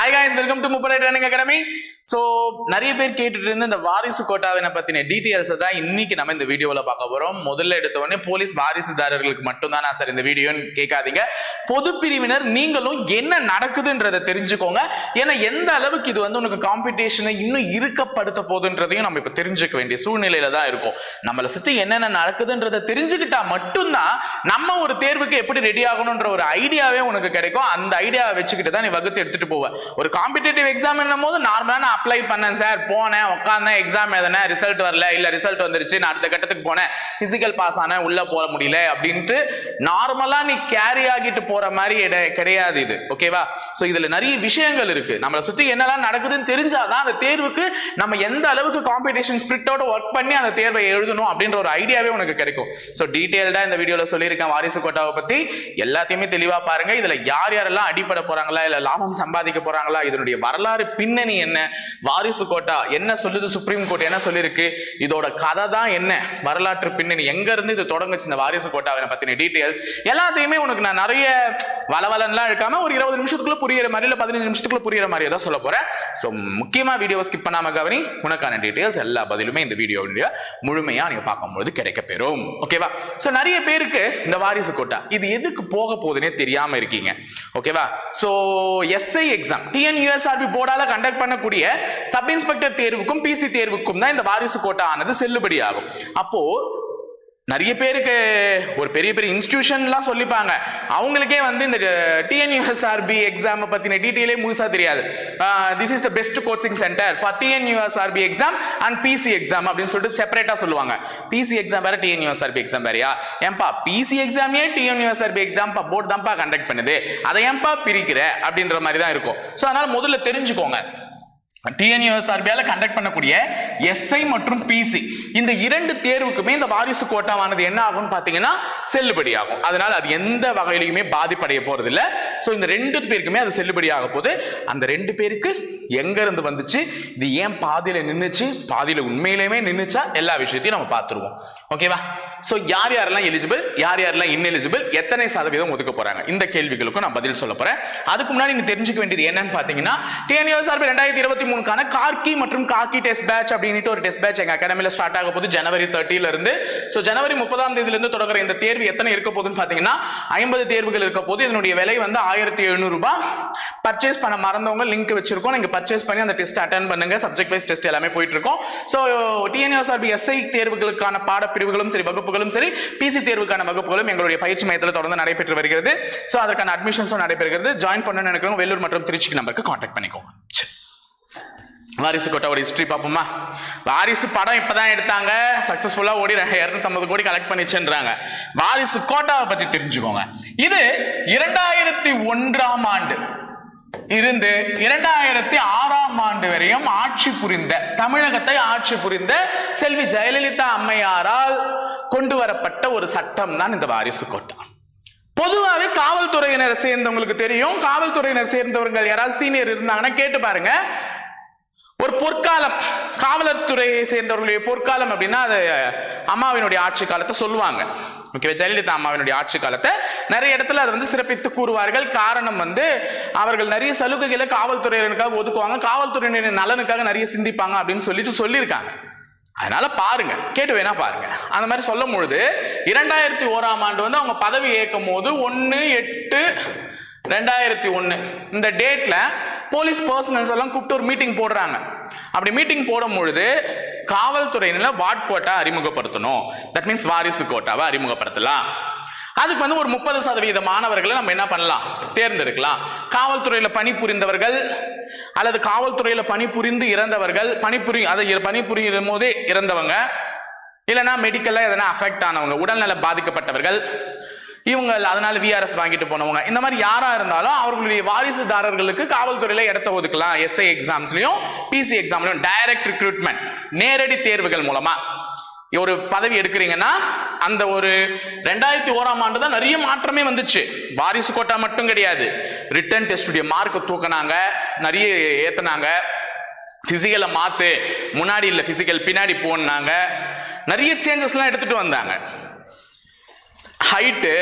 Hi guys welcome to Muppadai training academy so நிறைய பேர் கேட்டுட்டு இருந்த இந்த வாரிசு கோட்டாவினை பற்றின டீட்டெயில்ஸை தான் இன்னைக்கு நம்ம இந்த வீடியோவில் பார்க்க போகிறோம் முதல்ல எடுத்த உடனே போலீஸ் வாரிசுதாரர்களுக்கு மட்டும்தானா சார் இந்த வீடியோன்னு கேட்காதீங்க. பொது பிரிவினர் நீங்களும் என்ன நடக்குதுன்றதை தெரிஞ்சுக்கோங்க. ஏன்னா எந்த அளவுக்கு இது வந்து உனக்கு காம்படிஷனை இன்னும் இறுக்கப்படுத்த போதுன்றதையும் நம்ம இப்போ தெரிஞ்சுக்க வேண்டிய சூழ்நிலையில தான் இருக்கும். நம்மளை சுற்றி என்னென்ன நடக்குதுன்றதை தெரிஞ்சுக்கிட்டா மட்டும்தான் நம்ம ஒரு தேர்வுக்கு எப்படி ரெடி ஆகணுன்ற ஒரு ஐடியாவே உனக்கு கிடைக்கும். அந்த ஐடியாவை வச்சுக்கிட்டு தான் நீ வகுத்து எடுத்துட்டு போவேன் ஒரு காம்படிட்டிவ் எக்ஸாம் என்னும் போது நார்மலாக நான் அப்ளை பண்ணேன் சார் போனேன் உட்காந்தேன் எக்ஸாம் எழுதினேன் ரிசல்ட் வரல. இல்லை ரிசல்ட் வந்துருச்சு. நான் அடுத்த கட்டத்துக்கு போனேன். ஃபிசிக்கல் பாஸ் ஆனேன். உள்ளே போக முடியல அப்படின்ட்டு நார்மலாக நீ கேரி ஆகிட்டு போகிற மாதிரி இட- கிடையாது இது. ஓகேவா ஸோ இதில் நிறைய விஷயங்கள் இருக்கு. நம்மளை சுற்றி என்னெல்லாம் நடக்குதுன்னு தெரிஞ்சாதான் அந்த தேர்வுக்கு நம்ம எந்த அளவுக்கு காம்படிஷன் ஸ்பிரிட்டோட ஒர்க் பண்ணி அந்த தேர்வை எழுதணும் அப்படின்ற ஒரு ஐடியாவே உனக்கு கிடைக்கும். ஸோ டீட்டெயில்டாக இந்த வீடியோவில் சொல்லியிருக்கேன் வாரிசு கோட்டாவை பற்றி எல்லாத்தையுமே தெளிவாக பாருங்கள் இதில் யார் யாரெல்லாம் அடிப்பட போகிறாங்களா இல்லை லாபம் சம்பாதிக்க பண்றாங்களா இதனுடைய வரலாறு பின்னணி என்ன? வாரிசு கோட்டா என்ன சொல்லுது? சுப்ரீம் கோர்ட் என்ன சொல்லியிருக்கு? இதோட கதை தான் என்ன? வரலாற்று பின்னணி. எங்க இருந்து இது தொடங்குச்சு இந்த வாரிசு கோட்டாவை பத்தின டீட்டெயில்ஸ் எல்லாத்தையுமே உனக்கு நான் நிறைய வளவலன்லாம் இருக்காம ஒரு இருபது நிமிஷத்துக்குள்ள புரியுற மாதிரி இல்ல பதினஞ்சு நிமிஷத்துக்குள்ள புரியுற மாதிரி தான் சொல்ல போறேன். ஸோ முக்கியமா வீடியோ ஸ்கிப் பண்ணாம கவனி. உனக்கான டீட்டெயில்ஸ் எல்லா பதிலுமே இந்த வீடியோ முழுமையா நீங்க பார்க்கும்போது கிடைக்க பெறும் ஓகேவா ஸோ நிறைய பேருக்கு இந்த வாரிசு கோட்டா இது எதுக்கு போக போகுதுன்னே தெரியாம இருக்கீங்க. ஓகேவா ஸோ எஸ்ஐ எக்ஸாம் டிஎன்யூஎஸ்ஆர்பி போர்டால கண்டக்ட் பண்ணக்கூடிய சப் இன்ஸ்பெக்டர் தேர்வுக்கும் பிசி தேர்வுக்கும் தான் இந்த வாரிசு கோட்டா ஆனது செல்லுபடி ஆகும் அப்போ நிறைய பேருக்கு ஒரு பெரிய பெரிய இன்ஸ்டியூஷன்லாம் சொல்லிப்பாங்க. அவங்களுக்கே வந்து இந்த டிஎன்யூஎஸ்ஆர்பி எக்ஸாமை பற்றின டீட்டெயிலே முழுசாக தெரியாது. This is the best coaching centre for TNUSRB exam and PC exam அப்படின்னு சொல்லிட்டு செப்பரேட்டாக சொல்லுவாங்க. பிசி எக்ஸாம் வேறு டிஎன்யூஎஸ்ஆர்பி எக்ஸாம் வேறையா? ஏன்பா பிசி எக்ஸாமே டிஎன்யூஎஸ்ஆர்பி எக்ஸாம் போர்டு தான்ப்பா கண்டக்ட் பண்ணுது? அதை ஏன்பா பிரிக்கிற? அப்படின்ற மாதிரி தான் இருக்கும். ஸோ அதனால் முதல்ல தெரிஞ்சுக்கோங்க. டிஎன்யூஎஸ்ஆர்பியால கண்டக்ட் பண்ணக்கூடிய எஸ்ஐ மற்றும் பிசி இந்த இரண்டு தேர்வுக்குமே இந்த வாரிசு கோட்டாவானது என்ன ஆகும்னு பார்த்தீங்கன்னா செல்லுபடி ஆகும். அதனால அது எந்த வகையிலையுமே பாதிப்படைய போறது இல்ல ஸோ இந்த ரெண்டு பேருக்குமே அது செல்லுபடி ஆக போது அந்த ரெண்டு பேருக்கு எங்க இருந்து வந்துச்சு? இது ஏன் பாதியில நின்னுச்சு? பாதியில உண்மையிலேயுமே நின்னுச்சா? எல்லா விஷயத்தையும் நம்ம பார்த்துருவோம். ஓகேவா ஸோ யார் யாரெல்லாம் எலிஜிபிள் யார் யாரெல்லாம் இன்எலிஜிபிள் எத்தனை சதவீதம் ஒதுக்க போறாங்க? இந்த கேள்விகளுக்கும் நான் பதில் சொல்ல போறேன். அதுக்கு முன்னாடி நீங்க தெரிஞ்சுக்க வேண்டியது என்னன்னு பாத்தீங்கன்னா டிஎன்யூஎஸ்ஆர்பி ரெண்டாயிரத்தி இருபத்தி மூணுக்கான கார்கி மற்றும் காக்கி டெஸ்ட் பேட்ச் அப்படின்ட்டு ஒரு டெஸ்ட் பேட்ச் எங்க அகாடமியில் ஸ்டார்ட் ஆக போகுது ஜனவரி தேர்ட்டில இருந்து. ஸோ ஜனவரி முப்பதாம் தேதியில இருந்து தொடங்குற இந்த தேர்வு எத்தனை இருக்க போகுதுன்னு பாத்தீங்கன்னா ஐம்பது தேர்வுகள் இருக்க போது இதனுடைய விலை வந்து ஆயிரத்தி எழுநூறு ரூபாய். பர்ச்சேஸ் பண்ண மறந்தவங்க லிங்க் வச்சிருக்கோம். நீங்க பர்ச்சேஸ் பண்ணி அந்த டெஸ்ட் அட்டன் பண்ணுங்க. சப்ஜெக்ட் வைஸ் டெஸ்ட் எல்லாமே போயிட்டு இருக்கோம். ஸோ சார்பு எஸ்ஐ தேர்வுகளுக்கான பாடப்பிரிவுகளும் சரி வகுப்புகளும் சரி பிசி தேர்வுக்கான வகுப்புகளும் எங்களுடைய பயிற்சி மையத்தில் தொடர்ந்து நடைபெற்று வருகிறது. ஸோ அதற்கான அட்மிஷன்ஸும் நடைபெறுகிறது. ஜாயின் பண்ணணும்னு நினைக்கிறவங்க வேலூர் மற்றும் திருச்சி நம்பருக்கு காண்டாக்ட் பண்ணிக்கோங்க. சரி. வாரிசு ஒரு ஹிஸ்ட்ரி பார்ப்போமா? வாரிசு படம் இப்பதான் எடுத்தாங்க. சக்சஸ்ஃபுல்லா ஓடி இருநூத்தம்பது கோடி கலெக்ட் பண்ணிச்சுன்றாங்க. வாரிசு கோட்டாவை பத்தி தெரிஞ்சுக்கோங்க. இது இரண்டாயிரத்தி ஒன்றாம் ஆண்டு. இருந்து இரண்டாயிரத்தி ஆறாம் ஆண்டு வரையும் ஆட்சி புரிந்த தமிழகத்தை ஆட்சி புரிந்த செல்வி ஜெயலலிதா அம்மையாரால் கொண்டு வரப்பட்ட ஒரு சட்டம் தான் இந்த வாரிசு கோட்டா. பொதுவாகவே காவல்துறையினர் சேர்ந்தவங்களுக்கு தெரியும். காவல்துறையினர் சேர்ந்தவர்கள் யாராவது சீனியர் இருந்தாங்கன்னா கேட்டு பாருங்க. ஒரு பொற்காலம். காவலர் துறையை சேர்ந்தவர்களுடைய பொற்காலம் அப்படின்னா அது அம்மாவினுடைய ஆட்சி காலத்தை சொல்லுவாங்க. ஓகே ஜெயலலிதா அம்மாவினுடைய ஆட்சி காலத்தை நிறைய இடத்துல அதை வந்து சிறப்பித்து கூறுவார்கள். காரணம் வந்து அவர்கள் நிறைய சலுகைகளை காவல்துறையினருக்காக ஒதுக்குவாங்க. காவல்துறையினரின் நலனுக்காக நிறைய சிந்திப்பாங்க அப்படின்னு சொல்லிட்டு சொல்லியிருக்காங்க. அதனால பாருங்க கேட்டு வேணா பாருங்க. அந்த மாதிரி சொல்லும் பொழுது இரண்டாயிரத்தி ஓராம் ஆண்டு வந்து அவங்க பதவி ஏற்கும் போது ஒன்று எட்டு ரெண்டாயிரத்தி ஒன்று இந்த டேட்டில் போலீஸ் பர்சனல்ஸ் எல்லாம் கூப்பிட்டு ஒரு மீட்டிங் போடுறாங்க. அப்படி மீட்டிங் போடும் பொழுது காவல்துறையில வாட் கோட்டா அறிமுகப்படுத்தணும். தட் மீன்ஸ் வாரிசு கோட்டாவை அறிமுகப்படுத்தலாம். அதுக்கு வந்து ஒரு முப்பது சதவீத மாணவர்களை நம்ம என்ன பண்ணலாம்? தேர்ந்தெடுக்கலாம். காவல்துறையில் பணிபுரிந்தவர்கள் அல்லது காவல்துறையில் பணிபுரிந்து இறந்தவர்கள் பணிபுரி அதை பணிபுரியும் போதே இறந்தவங்க இல்லைன்னா மெடிக்கலில் எதனா அஃபெக்ட் ஆனவங்க உடல்நல பாதிக்கப்பட்டவர்கள் இவங்க அதனால விஆர்எஸ் வாங்கிட்டு போனவங்க. இந்த மாதிரி யாரா இருந்தாலும் அவர்களுடைய வாரிசுதாரர்களுக்கு காவல்துறையில இடத்த ஒதுக்கலாம். எஸ்ஐ எக்ஸாம்ஸ்லயும் பிசி எக்ஸாம்லயும் டைரக்ட் ரிக்ரூட்மெண்ட் நேரடி தேர்வுகள் மூலமா. ஒரு பதவி எடுக்கிறீங்கன்னா அந்த ஒரு ரெண்டாயிரத்தி ஓராம் ஆண்டு தான் நிறைய மாற்றமே வந்துச்சு. வாரிசு கோட்டா மட்டும் கிடையாது. ரிட்டன் டெஸ்டுடைய மார்க்கை தூக்கினாங்க நிறைய ஏத்துனாங்க. பிசிக்கலை மாத்து முன்னாடி இல்லை பிசிக்கல் பின்னாடி போனாங்க நிறைய சேஞ்சஸ்லாம் எடுத்துட்டு வந்தாங்க. ஹைட்டு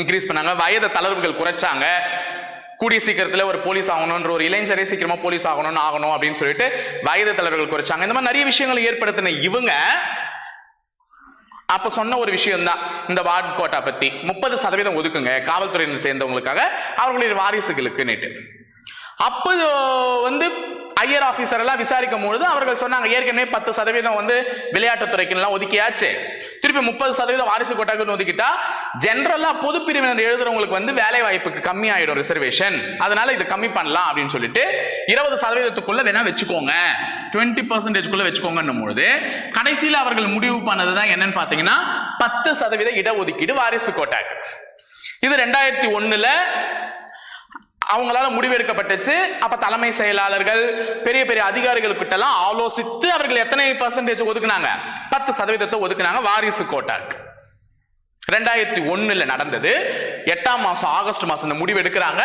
இன்க்ரீஸ் பண்ணாங்க. வயது தளர்வுகள் குறைச்சாங்க. கூடிய சீக்கிரத்தில் ஒரு போலீஸ் ஆகணும்ன்ற ஒரு இளைஞரே சீக்கிரமாக போலீஸ் ஆகணும்னு ஆகணும் அப்படின்னு சொல்லிட்டு வயது தலைவர்கள் குறைச்சாங்க. இந்த மாதிரி நிறைய விஷயங்கள் ஏற்படுத்தின இவங்க அப்ப சொன்ன ஒரு விஷயம் தான் இந்த வார்டு கோட்டா பத்தி முப்பது சதவீதம் ஒதுக்குங்க. காவல்துறையினர் சேர்ந்தவங்களுக்காக அவர்களுடைய வாரிசுகளுக்கு நேற்று அப்போ வந்து ஐயர் ஆஃபீஸர் எல்லாம் விசாரிக்கும் பொழுது அவர்கள் சொன்னாங்க ஏற்கனவே பத்து சதவீதம் வந்து விளையாட்டுத்துறைக்குலாம் ஒதுக்கியாச்சு. திருப்பி முப்பது சதவீதம் வாரிசு கோட்டாக்குன்னு ஒதுக்கிட்டா ஜென்ரலா பொது பிரிவினர் எழுதுறவங்களுக்கு வந்து வேலை வாய்ப்புக்கு கம்மி ஆயிடும் ரிசர்வேஷன் அதனால இது கம்மி பண்ணலாம் அப்படின்னு சொல்லிட்டு இருபது சதவீதத்துக்குள்ள வேணா வச்சுக்கோங்க. டுவெண்ட்டி பர்சன்டேஜ்குள்ள வச்சுக்கோங்கன்னும் பொழுது கடைசியில் அவர்கள் முடிவு பண்ணது தான் என்னன்னு பார்த்தீங்கன்னா பத்து சதவீத இடஒதுக்கீடு வாரிசு கோட்டாக்கு இது ரெண்டாயிரத்தி ஒண்ணுல அவங்களால முடிவெடுக்கப்பட்டுச்சு. அப்ப தலைமை செயலாளர்கள் பெரிய பெரிய அதிகாரிகள் கிட்ட எல்லாம் ஆலோசித்து அவர்கள் எத்தனை பர்சன்டேஜ் ஒதுக்குனாங்க? பத்து சதவீதத்தை ஒதுக்குனாங்க வாரிசு கோட்டாக்கு ரெண்டாயிரத்தி ஒண்ணுல நடந்தது. எட்டாம் மாசம் ஆகஸ்ட் மாசம் இந்த முடிவு எடுக்கிறாங்க.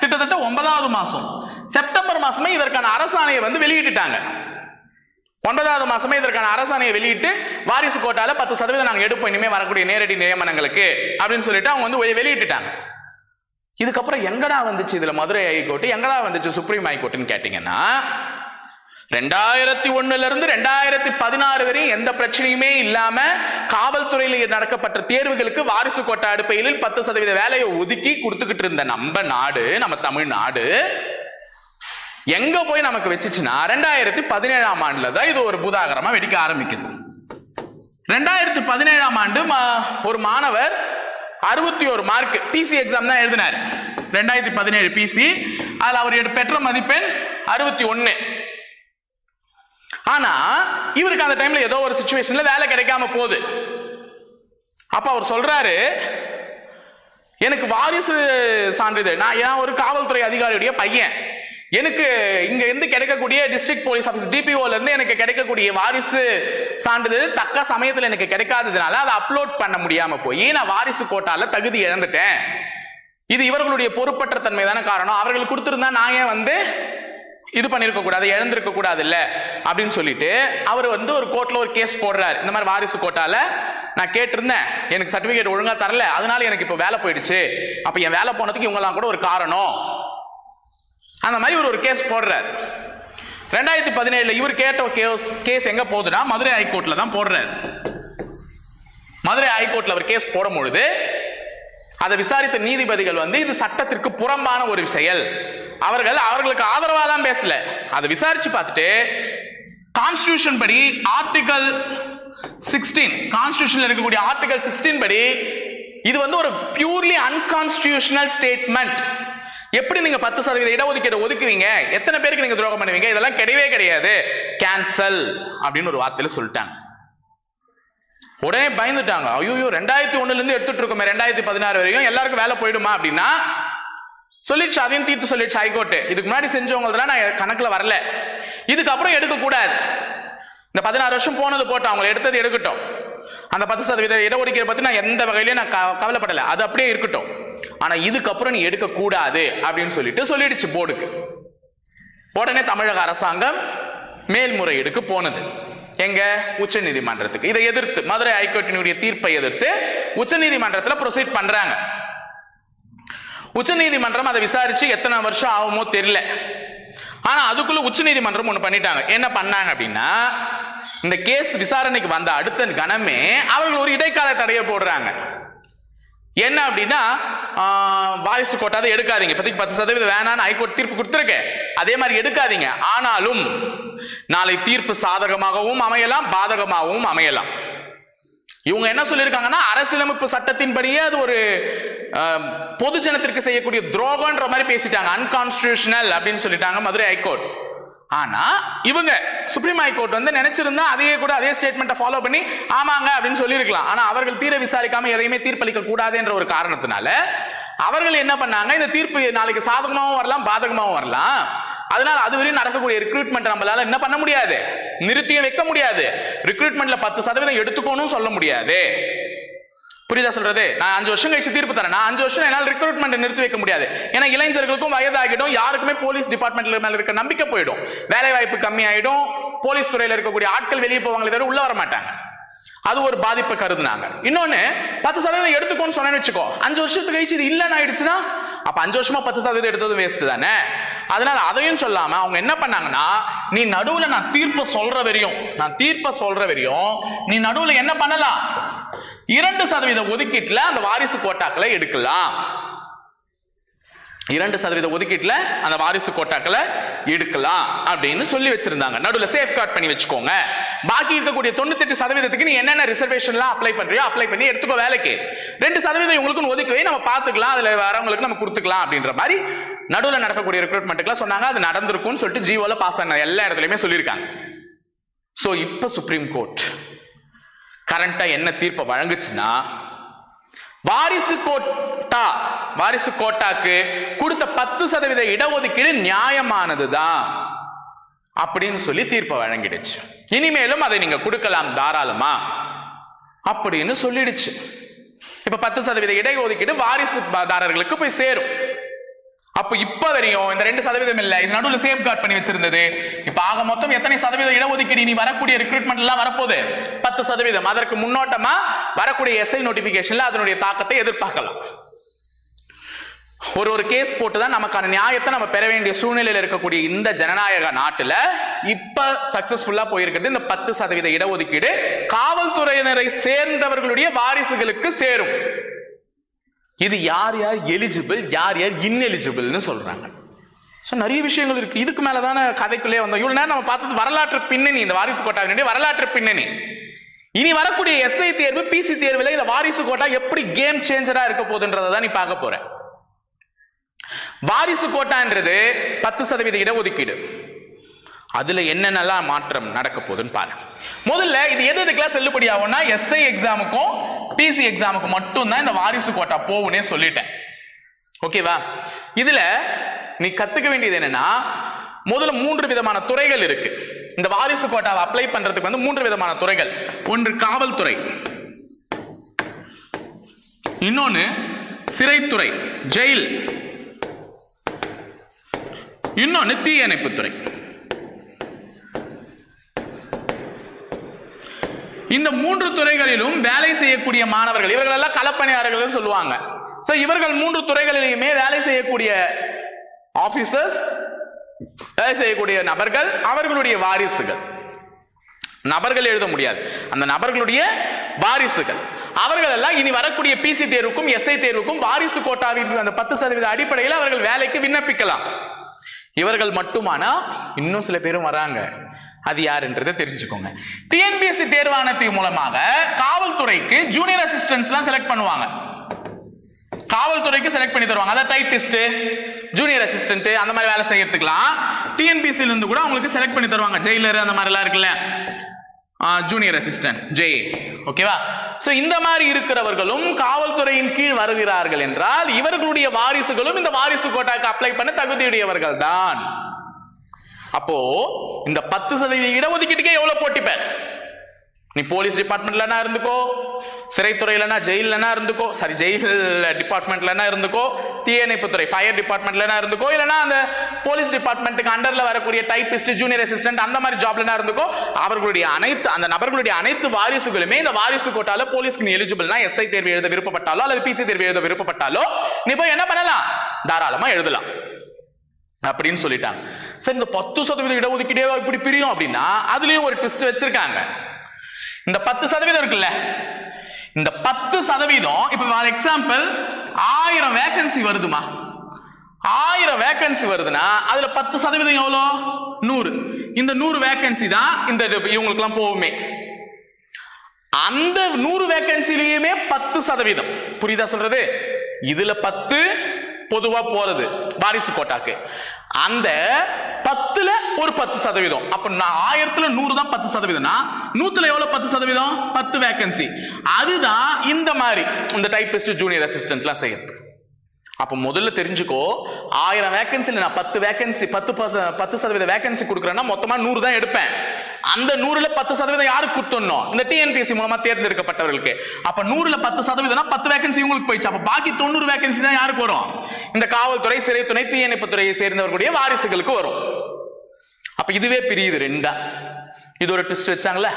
கிட்டத்தட்ட ஒன்பதாவது மாசம். செப்டம்பர் மாசமே இதற்கான அரசாணையை வந்து வெளியிட்டுட்டாங்க. ஒன்பதாவது மாசமே இதற்கான அரசாணையை வெளியிட்டு வாரிசு கோட்டால பத்து சதவீதம் நாங்கள் எடுப்போம் இனிமே வரக்கூடிய நேரடி நியமனங்களுக்கு அப்படின்னு சொல்லிட்டு அவங்க வந்து வெளியிட்டுட்டாங்க. இதுக்கப்புறம் எங்கடா வந்துச்சு இதுல மதுரை ஹைகோர்ட் எங்கடா வந்துச்சு சுப்ரீம் ஹைகோர்ட்னு கேட்டீங்கன்னா ரெண்டாயிரத்தி ஒண்ணுல இருந்து ரெண்டாயிரத்தி பதினாறு வரையும் எந்த பிரச்சனையுமே இல்லாம காவல்துறையில் நடக்கப்பட்ட தேர்வுகளுக்கு வாரிசு கோட்டா அடுப்பையில் பத்து சதவீத வேலையை ஒதுக்கி கொடுத்துக்கிட்டு இருந்த நம்ம நாடு நம்ம தமிழ்நாடு எங்க போய் நமக்கு வச்சுச்சுன்னா ரெண்டாயிரத்தி பதினேழாம் ஆண்டுல தான் இது ஒரு பூதாகரமா வெடிக்க ஆரம்பிக்குது. ரெண்டாயிரத்தி பதினேழாம் ஆண்டு மா- ஒரு மாணவர் அறுபத்தி ஒரு மார்க் பிசி எக்ஸாம் தான் எழுதினார். ரெண்டாயிரத்தி பதினேழு பிசி அதில் அவர் பெற்ற மதிப்பெண் அறுபத்தி ஒன்று ஆனா இவருக்கு அந்த டைம்ல ஏதோ ஒரு சுச்சுவேஷன்ல வேலை கிடைக்காம போகுது. அப்ப அவர் சொல்றாரு எனக்கு வாரிசு சான்றிதழ். நான் ஏன் ஒரு காவல்துறை அதிகாரியுடைய பையன். எனக்கு இங்க இருந்து கிடைக்கக்கூடிய டிஸ்ட்ரிக்ட் போலீஸ் ஆஃபீஸ் டிபிஓல இருந்து எனக்கு கிடைக்கக்கூடிய வாரிசு சான்றிதழ் தக்க சமயத்தில் எனக்கு கிடைக்காததுனால அதை அப்லோட் பண்ண முடியாம போய் நான் வாரிசு கோட்டால தகுதி இழந்துட்டேன். இது இவர்களுடைய பொறுப்பற்ற தன்மை தானே காரணம். அவர்கள் கொடுத்திருந்தா நான் ஏன் வந்து இது பண்ணிருக்க கூடாது இழந்திருக்க கூடாது இல்ல அப்படின்னு சொல்லிட்டு அவர் வந்து ஒரு கோர்ட்ல ஒரு கேஸ் போடுறாரு. இந்த மாதிரி வாரிசு கோட்டால நான் கேட்டிருந்தேன். எனக்கு சர்டிபிகேட் ஒழுங்கா தரல. அதனால எனக்கு இப்போ வேலை போயிடுச்சு. அப்ப என் வேலை போனதுக்கு இவங்கெல்லாம் கூட ஒரு காரணம். அந்த மாதிரி ஒரு ஒரு கேஸ் போடுறார். ரெண்டாயிரத்தி பதினேழில் இவர் கேட்ட கேஸ் கேஸ் எங்கே போகுதுன்னா மதுரை ஹைகோர்ட்டில் தான் போடுறாரு. மதுரை ஹைகோர்ட்டில் அவர் கேஸ் போடும் பொழுது அதை விசாரித்த நீதிபதிகள் வந்து இது சட்டத்திற்கு புறம்பான ஒரு செயல். அவர்கள் அவர்களுக்கு ஆதரவாக தான் பேசல. அதை விசாரிச்சு பார்த்துட்டு கான்ஸ்டியூஷன் படி ஆர்டிகல் சிக்ஸ்டீன் கான்ஸ்டியூஷன்ல இருக்கக்கூடிய ஆர்டிகல் சிக்ஸ்டீன் படி இது வந்து ஒரு பியூர்லி அன்கான்ஸ்டியூஷனல் ஸ்டேட்மெண்ட் எப்படி நீங்க பத்து சதவீத இடஒதுக்கீடு ஒதுக்குவீங்க? எத்தனை பேருக்கு நீங்க துரோகம் பண்ணுவீங்க? இதெல்லாம் கிடையவே கிடையாது. கேன்சல் அப்படின்னு ஒரு வார்த்தையில சொல்லிட்டாங்க. உடனே பயந்துட்டாங்க. ஐயோ ரெண்டாயிரத்தி ஒண்ணுல இருந்து எடுத்துட்டு இருக்கோமே ரெண்டாயிரத்தி பதினாறு வரைக்கும் எல்லாருக்கும் வேலை போயிடுமா அப்படின்னா சொல்லிடுச்சு. அதையும் தீர்த்து சொல்லிடுச்சு ஹைகோர்ட் இதுக்கு முன்னாடி செஞ்சவங்களதெல்லாம் நான் கணக்குல வரல. இதுக்கப்புறம் எடுக்க கூடாது இந்த பதினாறு வருஷம் போனது போட்டோம். அவங்களை எடுத்தது எடுக்கட்டும். அந்த பத்து சதவீத இடஒதுக்கீடு பற்றி நான் எந்த வகையிலையும் நான் க- அது அப்படியே இருக்கட்டும். ஆனால் இதுக்கப்புறம் நீ எடுக்கக்கூடாது அப்படின்னு சொல்லிட்டு சொல்லிடுச்சு போர்டுக்கு. உடனே தமிழக அரசாங்கம் மேல்முறையீடுக்கு போனது. எங்க? உச்ச நீதிமன்றத்துக்கு. இதை எதிர்த்து மதுரை ஹைகோர்ட்டினுடைய தீர்ப்பை எதிர்த்து உச்ச நீதிமன்றத்தில் ப்ரொசீட் பண்றாங்க. உச்ச நீதிமன்றம் அதை விசாரிச்சு எத்தனை வருஷம் ஆகுமோ தெரியல. ஆனா அதுக்குள்ள உச்ச நீதிமன்றம் ஒன்று பண்ணிட்டாங்க. என்ன பண்ணாங்க அப்படின்னா இந்த கேஸ் விசாரணைக்கு வந்த அடுத்த கணமே அவர்கள் ஒரு இடைக்கால தடையை போடுறாங்க. என்ன அப்படின்னா வாரிசு கோட்டாதை எடுக்காதீங்க. இப்போதைக்கு பத்து சதவீதம் வேணான்னு ஹைகோர்ட் தீர்ப்பு கொடுத்துருக்கேன். அதே மாதிரி எடுக்காதீங்க. ஆனாலும் நாளை தீர்ப்பு சாதகமாகவும் அமையலாம் பாதகமாகவும் அமையலாம். இவங்க என்ன சொல்லியிருக்காங்கன்னா அரசியலமைப்பு சட்டத்தின்படியே அது ஒரு பொது ஜனத்திற்கு செய்யக்கூடிய துரோகம்ன்ற மாதிரி பேசிட்டாங்க. அன்கான்ஸ்டிடியூஷனல் அப்படின்னு சொல்லிட்டாங்க மதுரை ஹைகோர்ட் ஆனா இவங்க சுப்ரீம் ஹைகோர்ட் வந்து நினைச்சிருந்தா அதையே கூட அதே ஸ்டேட்மெண்ட்டை ஃபாலோ பண்ணி ஆமாங்க அப்படின்னு சொல்லியிருக்கலாம். ஆனா அவர்கள் தீர விசாரிக்காம எதையுமே தீர்ப்பளிக்க கூடாது என்ற ஒரு காரணத்தினால அவர்கள் என்ன பண்ணாங்க? இந்த தீர்ப்பு நாளைக்கு சாதகமாகவும் வரலாம் பாதகமாகவும் வரலாம். அதனால அது வரையும் நடக்கக்கூடிய ரிக்ரூட்மெண்ட் நம்மளால என்ன பண்ண முடியாது? நிறுத்தியும் வைக்க முடியாது. ரிக்ரூட்மெண்ட்ல பத்து சதவீதம் எடுத்துக்கணும் சொல்ல முடியாது. புரியுதா சொல்றது? நான் அஞ்சு வருஷம் கழிச்சு தீர்ப்பு தரேன். நான் அஞ்சு வருஷம் என்னால் ரெக்ரூட்மெண்ட் நிறுத்தி வைக்க முடியாது. ஏன்னா இளைஞர்களுக்கும் வயதாகிடும். யாருக்குமே போலீஸ் டிபார்ட்மெண்ட்ல மேல இருக்க நம்பிக்கை போயிடும். வேலை வாய்ப்பு கம்மி ஆயிடும் போலீஸ் துறையில இருக்கக்கூடிய ஆட்கள் வெளியே போவாங்களே தவிர உள்ள வர மாட்டாங்க. அது ஒரு பாதிப்பை கருதுனாங்க. இன்னொன்னு பத்து சதவீதம் எடுத்துக்கோன்னு சொன்னேன்னு வச்சுக்கோ. அஞ்சு வருஷத்துக்கு கழிச்சு இது இல்லைன்னு ஆயிடுச்சுன்னா அப்ப அஞ்சு வருஷமா பத்து சதவீதம் எடுத்தது வேஸ்ட் தானே? அதனால அதையும் சொல்லாம அவங்க என்ன பண்ணாங்கன்னா நீ நடுவுல நான் தீர்ப்பை சொல்ற வரையும் நான் தீர்ப்பை சொல்ற வரையும் நீ நடுவுல என்ன பண்ணலாம்? இரண்டு சதவீத ஒதுக்கீட்டுல அந்த வாரிசு கோட்டாக்களை எடுக்கலாம். இரண்டு சதவீத ஒதுக்கீட்டுல அந்த வாரிசு கோட்டாக்களை எடுக்கலாம் அப்படின்னு சொல்லி வச்சிருந்தாங்க. நடுவில் சேஃப் கார்ட் பண்ணி வச்சுக்கோங்க. பாக்கி இருக்கக்கூடிய தொண்ணூத்தெட்டு சதவீதத்துக்கு நீ என்னென்ன ரிசர்வேஷன்லாம் அப்ளை பண்றியோ அப்ளை பண்ணி எடுத்துக்கோ வேலைக்கு. ரெண்டு சதவீதம் உங்களுக்கு ஒதுக்கவே நம்ம பார்த்துக்கலாம். அதுல வரவங்களுக்கு நம்ம கொடுத்துக்கலாம் அப்படின்ற மாதிரி நடுவில் நடக்கக்கூடிய ரெக்ரூட்மெண்ட்டுக்குலாம் சொன்னாங்க. அது நடந்திருக்கும்னு சொல்லிட்டு ஜியோல பாஸ் ஆன எல்லா இடத்துலையுமே சொல்லியிருக்காங்க. ஸோ இப்போ சுப்ரீம் கோர்ட் கரண்டா என்ன தீர்ப்பை வழங்குச்சுன்னா வாரிசு கோட்டா வாரிசு கோட்டாக்கு கொடுத்த பத்து சதவீத இடஒதுக்கீடு நியாயமானதுதான் அப்படின்னு சொல்லி தீர்ப்பை வழங்கிடுச்சு. இனிமேலும் அதை நீங்க கொடுக்கலாம் தாராளமா அப்படின்னு சொல்லிடுச்சு. இப்ப பத்து சதவீத இடஒதுக்கீடு வாரிசுதாரர்களுக்கு போய் சேரும். அப்ப இப்ப வரையும் இந்த ரெண்டு சதவீதம் இல்ல. இது நடுவில் சேஃப் கார்ட் பண்ணி வச்சிருந்தது. இப்ப ஆக மொத்தம் எத்தனை சதவீத இடஒதுக்கீடு நீ வரக்கூடிய ரெக்ரூட்மெண்ட் எல்லாம் வரப்போகுது? பத்து சதவீதம். அதற்கு முன்னோட்டமா வரக்கூடிய எஸ்ஐ நோட்டிபிகேஷன்ல அதனுடைய தாக்கத்தை எதிர்பார்க்கலாம். ஒரு ஒரு கேஸ் போட்டு தான் நமக்கான நியாயத்தை நம்ம பெற வேண்டிய சூழ்நிலையில் இருக்கக்கூடிய இந்த ஜனநாயக நாட்டுல இப்ப சக்சஸ்ஃபுல்லா போயிருக்கிறது இந்த பத்து சதவீத இடஒதுக்கீடு. காவல்துறையினரை சேர்ந்தவர்களுடைய வாரிசுகளுக்கு சேரும். இது யார் யார் எலிஜிபிள் யார் யார் இன்எலிஜிபிள்னு சொல்றாங்க. ஸோ நிறைய விஷயங்கள் இருக்கு. இதுக்கு மேலே தானே கதைக்குள்ளே வந்தோம். இவ்வளோ நேரம் நம்ம பார்த்தது வரலாற்று பின்னணி. இந்த வாரிசு கோட்டாவினுடைய வரலாற்று பின்னணி. இனி வரக்கூடிய எஸ்ஐ தேர்வு பிசி தேர்வில் இந்த வாரிசு கோட்டா எப்படி கேம் சேஞ்சராக இருக்க போகுதுன்றதை தான் நீ பார்க்க போற. வாரிசு கோட்டான்றது பத்து சதவீத இடஒதுக்கீடு. அதுல என்னென்னலாம் மாற்றம் நடக்க போகுதுன்னு பாரு. முதல்ல இது எது எதுக்கெல்லாம் செல்லுபடி ஆகும்னா எஸ்ஐ எக்ஸாமுக்கும் பிசி எக்ஸாமுக்கு மட்டும்தான் இந்த வாரிசு கோட்டா போகும்னே சொல்லிட்டேன். ஓகேவா இதுல நீ கத்துக்க வேண்டியது என்னன்னா முதல்ல மூன்று விதமான துறைகள் இருக்கு. இந்த வாரிசு கோட்டாவை அப்ளை பண்றதுக்கு வந்து மூன்று விதமான துறைகள். ஒன்று காவல்துறை. இன்னொன்னு சிறைத்துறை ஜெயில். இன்னொன்று தீயணைப்புத்துறை. இந்த மூன்று துறைகளிலும் வேலை செய்யக்கூடிய மாணவர்கள் இவர்கள் எல்லாம் களப்பணியாளர்கள் சொல்லுவாங்க. ஸோ இவர்கள் மூன்று துறைகளிலுமே வேலை செய்யக்கூடிய ஆபீசர்ஸ் வேலை செய்யக்கூடிய நபர்கள் அவர்களுடைய வாரிசுகள். நபர்கள் எழுத முடியாது. அந்த நபர்களுடைய வாரிசுகள். அவர்கள் எல்லாம் இனி வரக்கூடிய பிசி தேர்வுக்கும் எஸ்ஐ தேர்வுக்கும் வாரிசு கோட்டாவின் அந்த பத்து சதவீத அடிப்படையில் அவர்கள் வேலைக்கு விண்ணப்பிக்கலாம். இவர்கள் மட்டுமானா? இன்னும் சில பேரும் வராங்க. அது யாருன்றதை தெரிஞ்சுக்கோங்க. டிஎன்பிஎஸ்சி தேர்வாணையத்தின் மூலமாக காவல்துறைக்கு ஜூனியர் அசிஸ்டன்ஸ்லாம் செலக்ட் பண்ணுவாங்க. காவல்துறைக்கு செலக்ட் பண்ணி தருவாங்க. அதாவது டைப்பிஸ்ட் ஜூனியர் அசிஸ்டன்ட் அந்த மாதிரி வேலை செய்யறதுக்குலாம் டிஎன்பிஎஸ்சில இருந்து கூட அவங்களுக்கு செலக்ட் பண்ணி தருவாங்க. ஜெயிலர் அந்த மாதிரிலாம் இருக்குல்ல. ஜூனியர் அசிஸ்டன்ட் ஜெய் ஓகேவா ஸோ இந்த மாதிரி இருக்கிறவர்களும் காவல்துறையின் கீழ் வருகிறார்கள் என்றால் இவர்களுடைய வாரிசுகளும் இந்த வாரிசு கோட்டாக்கு அப்ளை பண்ண தகுதியுடையவர்கள் தான் அப்போ இந்த பத்து சதவீத இடஒதுக்கீட்டுக்கே எவ்வளவு போட்டிப்ப நீ போலீஸ் டிபார்ட்மெண்ட்லனா இருந்துக்கோ சிறைத்துறையிலனா ஜெயிலனா இருந்துக்கோ சாரி ஜெயில் டிபார்ட்மெண்ட்லனா இருந்துக்கோ தீயணைப்புத்துறை ஃபயர் டிபார்ட்மெண்ட்லனா இருந்துக்கோ இல்லனா அந்த போலீஸ் டிபார்ட்மெண்ட்டுக்கு அண்டர்ல வரக்கூடிய டைப்பிஸ்ட் ஜூனியர் அசிஸ்டன்ட் அந்த மாதிரி ஜாப்லனா இருந்துக்கோ அவர்களுடைய அனைத்து அந்த நபர்களுடைய அனைத்து வாரிசுகளுமே இந்த வாரிசு கோட்டால போலீஸ்க்கு நீ எலிஜிபிள்னா எஸ்ஐ தேர்வு எழுத விருப்பப்பட்டாலோ அல்லது பிசி தேர்வு எழுத விருப்பப்பட்டாலோ நீ போய் என்ன பண்ணலாம்? தாராளமா எழுதலாம். அப்படின்னு சொல்லிட்டாங்க. சரி இந்த பத்து சதவீத இடஒதுக்கீடே இப்படி பிரியும் அப்படின்னா அதுலயும் ஒரு ட்விஸ்ட் வச்சிருக்காங்க. இந்த பத்து சதவீதம் இருக்குல்ல? இந்த பத்து சதவீதம் இப்ப ஃபார் எக்ஸாம்பிள் ஆயிரம் வேகன்சி வருதுமா? ஆயிரம் வேகன்சி வருதுன்னா அதுல பத்து சதவீதம் எவ்வளோ? நூறு. இந்த நூறு வேகன்சி தான் இந்த இவங்களுக்குலாம் போகுமே. அந்த நூறு வேகன்சிலையுமே பத்து சதவீதம். புரியுதா சொல்றது? இதுல பத்து பொதுவாக போகிறது வாரிசு கோட்டாக்கு. அந்த பத்துல ஒரு பத்து சதவீதம். அப்ப நான் ஆயிரத்துல நூறு தான் பத்து சதவீதம்னா நூத்துல எவ்வளவு பத்து சதவீதம்? பத்து வேகன்சி அதுதான் இந்த மாதிரி இந்த டைப்பிஸ்ட் ஜூனியர் அசிஸ்டன்ட்லாம் செய்யறது. அப்போ முதல்ல தெரிஞ்சுக்கோ ஆயிரம் வேகன்சில நான் பத்து வேகன்சி பத்து பத்து சதவீத வேகன்சி கொடுக்குறேன்னா மொத்தமா நூறு தான் எடுப்பேன். அந்த நூறுல பத்து சதவீதம் யாருக்கு கொடுத்துடணும்? இந்த டிஎன்பிஎஸ்சி மூலமா தேர்ந்தெடுக்கப்பட்டவர்களுக்கு. அப்ப நூறுல பத்து சதவீதம்னா பத்து வேகன்சி உங்களுக்கு போயிடுச்சு. அப்ப பாக்கி தொண்ணூறு வேகன்சி தான் யாருக்கு வரும்? இந்த காவல்துறை சிறைத்துறை தீயணைப்புத்துறையை சேர்ந்தவர்களுடைய வாரிசுகளுக்கு வரும். அப்ப இதுவே பிரியுது ரெண்டா. இது ஒரு ட்விஸ்ட் வச்சாங்களே?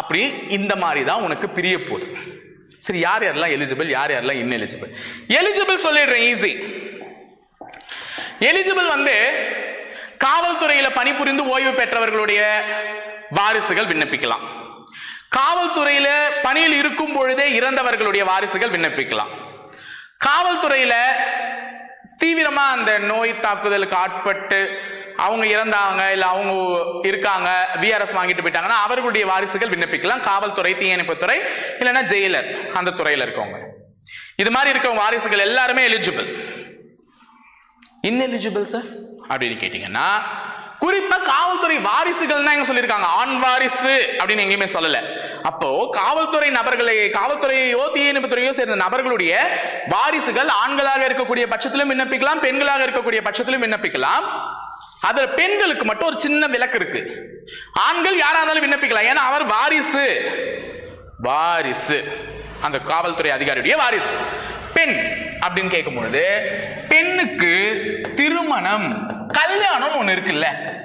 அப்படி இந்த மாதிரி தான் உனக்கு பிரிய போகுது. சரி யார் யாரெல்லாம் எலிஜிபிள் யார் யாரெல்லாம் இன்எலிஜிபிள் எலிஜிபிள் சொல்லிடுறேன் ஈஸி எலிஜிபிள் வந்து காவல்துறையில் பணிபுரிந்து ஓய்வு பெற்றவர்களுடைய வாரிசுகள் விண்ணப்பிக்கலாம். காவல்துறையில் பணியில் இருக்கும் பொழுதே இறந்தவர்களுடைய வாரிசுகள் விண்ணப்பிக்கலாம். காவல்துறையில் தீவிரமாக அந்த நோய் தாக்குதலுக்கு ஆட்பட்டு அவங்க இறந்தாங்க இல்லை அவங்க இருக்காங்க விஆர்எஸ் வாங்கிட்டு போயிட்டாங்கன்னா அவர்களுடைய வாரிசுகள் விண்ணப்பிக்கலாம். காவல்துறை தீயணைப்புத்துறை இல்லைன்னா ஜெயிலர் அந்த துறையில் இருக்கவங்க. இது மாதிரி இருக்கவங்க வாரிசுகள் எல்லாருமே எலிஜிபிள் இன்எலிஜிபிள் சார் அப்படின்னு கேட்டீங்கன்னா குறிப்பா காவல்துறை வாரிசுகள் தான் எங்க சொல்லியிருக்காங்க. ஆண் வாரிசு அப்படின்னு எங்கேயுமே சொல்லல. அப்போ காவல்துறை நபர்களை காவல்துறையோ தீயணைப்புத்துறையோ சேர்ந்த நபர்களுடைய வாரிசுகள் ஆண்களாக இருக்கக்கூடிய பட்சத்திலும் விண்ணப்பிக்கலாம் பெண்களாக இருக்கக்கூடிய பட்சத்திலும் விண்ணப்பிக்கலாம். அதில் பெண்களுக்கு மட்டும் ஒரு சின்ன விலக்கு இருக்கு. ஆண்கள் யாராக இருந்தாலும் விண்ணப்பிக்கலாம். ஏன்னா அவர் வாரிசு. வாரிசு. அந்த காவல்துறை அதிகாரியுடைய வாரிசு. பெண் அப்படின்னு கேட்கும் பொழுது பெண்ணுக்கு திருமணம் கல்யாணம் ஒன்று இருக்குல்ல.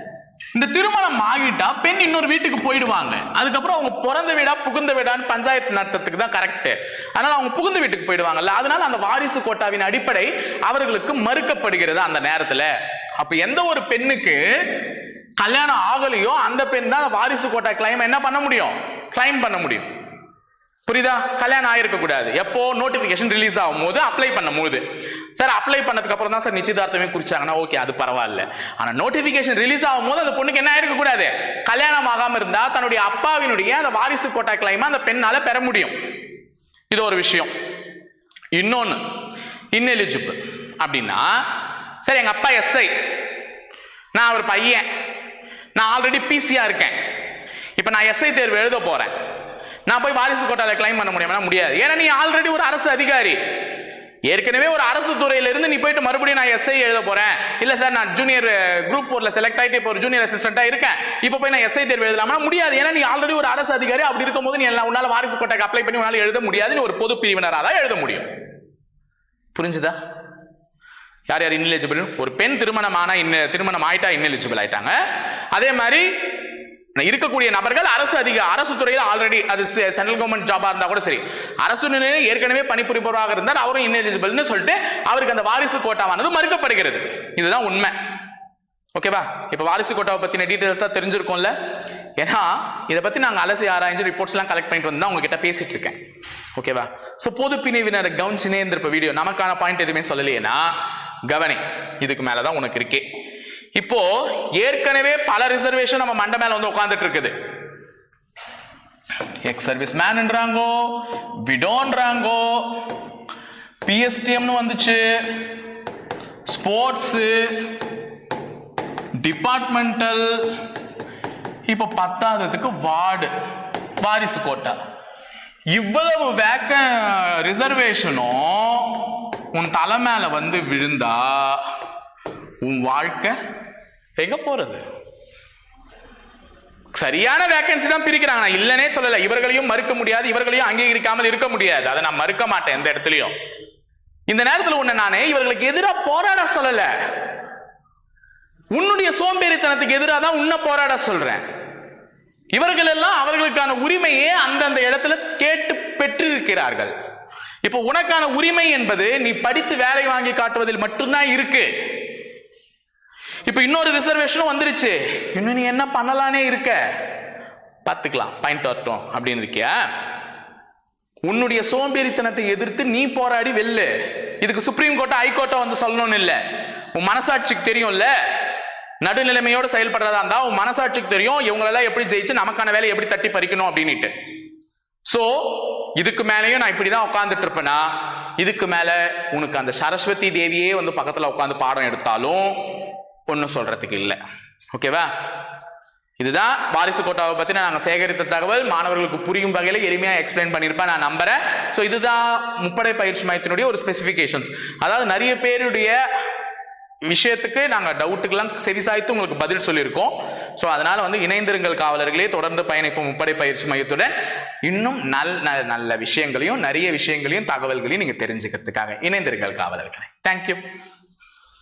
இந்த திருமணம் ஆகிட்டா பெண் இன்னொரு வீட்டுக்கு போயிடுவாங்க. அதுக்கப்புறம் அவங்க பிறந்த வீடா புகுந்த வீடான்னு பஞ்சாயத்து நடத்துறதுக்கு தான் கரெக்ட் அதனால அவங்க புகுந்த வீட்டுக்கு போயிடுவாங்கல்ல. அதனால அந்த வாரிசு கோட்டாவின் அடிப்படை அவர்களுக்கு மறுக்கப்படுகிறது அந்த நேரத்தில். அப்ப எந்த ஒரு பெண்ணுக்கு கல்யாணம் ஆகலையோ அந்த பெண் தான் வாரிசு கோட்டா கிளைம் என்ன பண்ண முடியும்? கிளைம் பண்ண முடியும். புரியுதா? கல்யாணம் ஆகிருக்க கூடாது. எப்போ நோட்டிபிகேஷன் ரிலீஸ் ஆகும் போது அப்ளை பண்ணும் போது. சார் அப்ளை பண்ணதுக்கு அப்புறம் தான் சார் நிச்சயதார்த்தமே குறிச்சாங்கன்னா ஓகே அது பரவாயில்ல. ஆனா நோட்டிபிகேஷன் ரிலீஸ் ஆகும் போது அந்த பொண்ணுக்கு என்ன ஆயிருக்க கூடாது? கல்யாணம் ஆகாம இருந்தா தன்னுடைய அப்பாவினுடைய அந்த வாரிசு கோட்டா கிளைமா அந்த பெண்ணால பெற முடியும். இது ஒரு விஷயம். இன்னொன்னு ineligible அப்படின்னா சரி எங்கள் அப்பா எஸ்ஐ நான் ஒரு பையன். நான் ஆல்ரெடி பிசியாக இருக்கேன். இப்போ நான் எஸ்ஐ தேர்வு எழுத போகிறேன் நான் போய் வாரிசு கோட்டாவில் கிளைம் பண்ண முடியுமா? முடியாது. ஏன்னா நீ ஆல்ரெடி ஒரு அரசு அதிகாரி. ஏற்கனவே ஒரு அரசு துறையிலிருந்து நீ போயிட்டு மறுபடியும் நான் எஸ்ஐ எழுத போகிறேன் இல்லை சார் நான் ஜூனியர் குரூப் ஃபோரில் செலக்ட் ஆகிட்டு இப்போ ஒரு ஜூனியர் அசிஸ்டண்ட்டாக இருக்கேன். இப்போ போய் நான் எஸ்ஐ தேர்வு எழுதலாமா? முடியாது. ஏன்னா நீ ஆல்ரெடி ஒரு அரசு அதிகாரி. அப்படி இருக்கும்போது நீ எல்லாம் உன்னால் வாரிசு கோட்டாக்கு அப்ளை பண்ணி உன்னால் எழுத முடியாது நீ ஒரு பொது பிரிவினராக தான் எழுத முடியும். புரிஞ்சுதா? யார் யார் இன்எலிஜிபிள் ஒரு பெண் திருமணம் ஆனால் இன்ன திருமணம் ஆயிட்டா இன்எலிஜிபிள் ஆயிட்டாங்க. அதே மாதிரி இருக்கக்கூடிய நபர்கள் அரசு அதிக அரசு துறையில் ஆல்ரெடி அது சென்ட்ரல் கவர்மெண்ட் ஜாபாக இருந்தால் கூட சரி. அரசு நிலையில் ஏற்கனவே பணிபுரிபவராக இருந்தால் அவரும் இன்எலிஜிபிள்னு சொல்லிட்டு அவருக்கு அந்த வாரிசு கோட்டாவானது மறுக்கப்படுகிறது. இதுதான் உண்மை. ஓகேவா இப்போ வாரிசு கோட்டாவை பற்றின டீட்டெயில்ஸ் தான் தெரிஞ்சிருக்கோம்ல? ஏன்னா இதை பற்றி நாங்கள் அலசி ஆராய்ஞ்சு ரிப்போர்ட்ஸ்லாம் கலெக்ட் பண்ணிட்டு வந்து தான் உங்ககிட்ட பேசிட்டு இருக்கேன். ஓகேவா ஸோ பொது பிரிவினர் கவுன்சினே இருந்திருப்ப வீடியோ நமக்கான பாயிண்ட் எதுவுமே சொல்லலையேனா கவனி. இதுக்கு மேல தான் உனக்கு இருக்கே. இப்போ ஏற்கனவே பல ரிசர்வேஷன் நம்ம மண்டை மேல வந்து உட்கார்ந்துட்டு இருக்குது. எக்ஸ் சர்வீஸ் மேன்ன்றாங்கோ விடோன்றாங்கோ பிஎஸ்டிஎம்னு வந்துச்சு ஸ்போர்ட்ஸு டிபார்ட்மெண்டல் இப்போ பத்தாததுக்கு வார்டு வாரிசு கோட்டா. இவ்வளவு வேக்க ரிசர்வேஷனும் உன் தலை மேல வந்து விழுந்தா உன் வாழ்க்கை எங்க போறது? சரியான வேகன்சி தான் பிரிக்கிறாங்க. நான் இல்லைனே சொல்லல. இவர்களையும் மறுக்க முடியாது. இவர்களையும் அங்கீகரிக்காமல் இருக்க முடியாது. அதை நான் மறுக்க மாட்டேன் எந்த இடத்துலையும். இந்த நேரத்தில் உன்னை நானே இவர்களுக்கு எதிராக போராட சொல்லல. உன்னுடைய சோம்பேறித்தனத்துக்கு எதிராக தான் உன்னை போராட சொல்றேன். இவர்கள் எல்லாம் அவர்களுக்கான உரிமையே அந்தந்த இடத்துல கேட்டு பெற்றிருக்கிறார்கள். இப்போ உனக்கான உரிமை என்பது நீ படித்து வேலை வாங்கி காட்டுவதில் மட்டும்தான் இருக்கு. இப்போ இன்னொரு ரிசர்வேஷனும் வந்துருச்சு. இன்னும் நீ என்ன பண்ணலானே இருக்க? பார்த்துக்கலாம் பாயிண்ட் வரட்டும். அப்படின்னு இருக்கியா? உன்னுடைய சோம்பேறித்தனத்தை எதிர்த்து நீ போராடி வெல்லு. இதுக்கு சுப்ரீம் கோர்ட்டை ஹைகோர்ட்டை வந்து சொல்லணும்னு இல்லை. உன் மனசாட்சிக்கு தெரியும்ல? நடுநிலைமையோடு செயல்படுறதா இருந்தா உன் மனசாட்சிக்கு தெரியும் இவங்களெல்லாம் எப்படி ஜெயிச்சு நமக்கான வேலையை எப்படி தட்டி பறிக்கணும் அப்படின்னுட்டு. ஸோ இதுக்கு மேலேயும் நான் இப்படிதான் உட்காந்துட்டு இருப்பேன்னா இதுக்கு மேலே உனக்கு அந்த சரஸ்வதி தேவியே வந்து பக்கத்தில் உட்காந்து பாடம் எடுத்தாலும் ஒன்றும் சொல்கிறதுக்கு இல்லை. ஓகேவா இதுதான் வாரிசு கோட்டாவை பற்றி நாங்கள் சேகரித்த தகவல். மாணவர்களுக்கு புரியும் வகையில் எளிமையாக எக்ஸ்பிளைன் பண்ணியிருப்பேன் நான் நம்புகிறேன் ஸோ இதுதான் முப்படை பயிற்சி மையத்தினுடைய ஒரு ஸ்பெசிஃபிகேஷன்ஸ் அதாவது நிறைய பேருடைய விஷயத்துக்கு நாங்கள் டவுட்டுக்கெல்லாம் செவிசாய்த்து உங்களுக்கு பதில் சொல்லியிருக்கோம். ஸோ அதனால் வந்து இணைந்திருங்கள் காவலர்களே. தொடர்ந்து பயணிப்போம் முப்படை பயிற்சி மையத்துடன். இன்னும் நல் ந- நல்ல விஷயங்களையும் நிறைய விஷயங்களையும் தகவல்களையும் நீங்கள் தெரிஞ்சுக்கிறதுக்காக இணைந்திருங்கள் காவலர்களே. தேங்க்யூ